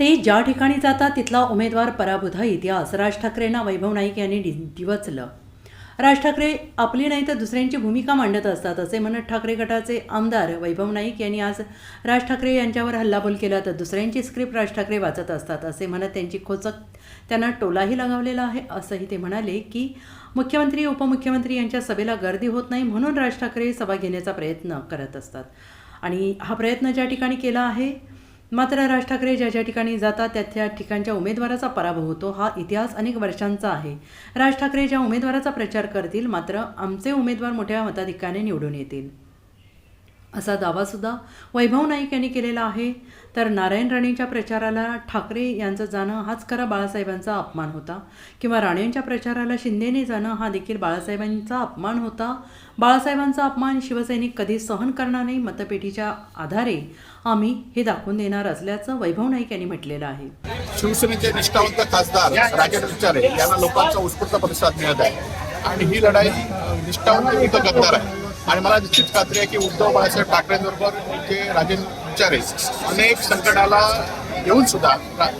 ते ज्या ठिकाणी जातात तिथला उमेदवार पराभूत हा इतिहास. राज ठाकरेंना वैभव नाईक यांनी डि- दिवचलं. राज ठाकरे आपली नाही तर दुसऱ्यांची भूमिका मांडत असतात असे म्हणत ठाकरे गटाचे आमदार वैभव नाईक यांनी आज राज ठाकरे यांच्यावर हल्लाबोल केला. तर दुसऱ्यांची स्क्रिप्ट राज ठाकरे वाचत असतात असे म्हणत त्यांची खोचक त्यांना टोलाही लगावलेला आहे. असंही ते म्हणाले की मुख्यमंत्री उपमुख्यमंत्री यांच्या सभेला गर्दी होत नाही म्हणून राज ठाकरे सभा घेण्याचा प्रयत्न करत असतात. आणि हा प्रयत्न ज्या ठिकाणी केला आहे मात्र राज ठाकरे ज्या ज्या ठिकाणी जातात त्या त्या ठिकाणच्या उमेदवाराचा पराभव होतो. हा इतिहास अनेक वर्षांचा आहे. राज ठाकरे ज्या उमेदवाराचा प्रचार करतील मात्र आमचे उमेदवार मोठ्या मताधिक्याने निवडून येतील. असा दावासुद्धा वैभव नाईक यांनी केलेला आहे. तर नारायण राणेंच्या प्रचाराला ठाकरे यांचं जाणं हाच खरा बाळासाहेबांचा अपमान होता. किंवा राणेंच्या प्रचाराला शिंदेने जाणं हा देखील बाळासाहेबांचा अपमान होता. बाळासाहेबांचा अपमान शिवसैनिक कधी सहन करणार नाही. मतपेटीच्या आधारे आम्ही हे दाखवून देणार असल्याचं वैभव नाईक यांनी म्हटलेलं आहे. शिवसेनेचे निष्ठावंत खासदार राजेंद्र विचारे यांना लोकांचा उत्स्फूर्त प्रतिसाद मिळत आहे. आणि ही लढाई निष्ठावंत गद्दार आहे. आणि मला निश्चित खात्री आहे की उद्धव बाळासाहेब ठाकरेंबरोबर जे राजेंद्र विचारे अनेक संकटाला येऊन सुद्धा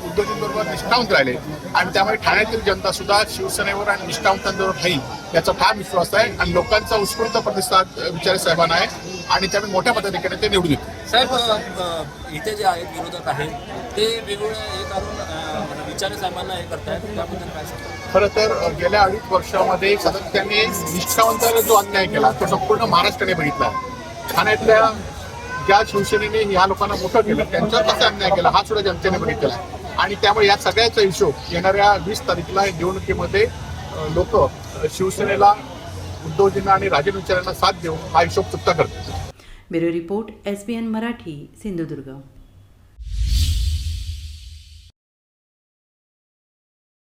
उद्धवजींबरोबर निष्ठावंत राहिले. आणि त्यामुळे ठाण्यातील जनता सुद्धा शिवसेनेवर आणि निष्ठावंतांबरोबर राहील याचा ठाम विश्वास आहे आणि लोकांचा उत्स्फूर्त प्रतिसाद विचारे साहेबांना आहे आणि त्यामुळे मोठ्या पद्धतीने ते निवडून येतील. साहेब इथे जे आहेत विरोधक आहेत ते वेगवेगळं हे करून विचारे म्हणजे साहेबांना हे करतायत. त्याबद्दल काय सांगतात खरं तर गेल्या अडीच वर्षामध्ये सातत्याने निष्ठावंतांना जो अन्याय केला तो संपूर्ण महाराष्ट्राने बघितला. ठाण्यातल्या ज्या शिवसेनेने ह्या लोकांना मोठं केलं त्यांच्यावर कसा अन्याय केला हा सुद्धा जनतेने बघितलेला आहे. आणि त्यामुळे या सगळ्याचा हिशोब येणाऱ्या वीस तारखेला निवडणुकीमध्ये लोक शिवसेनेला उद्धवजींना आणि राजेंद्र विचारांना साथ देऊन हा हिशोब चुकता करतील. Bureau report S B N Marathi Sindhudurg.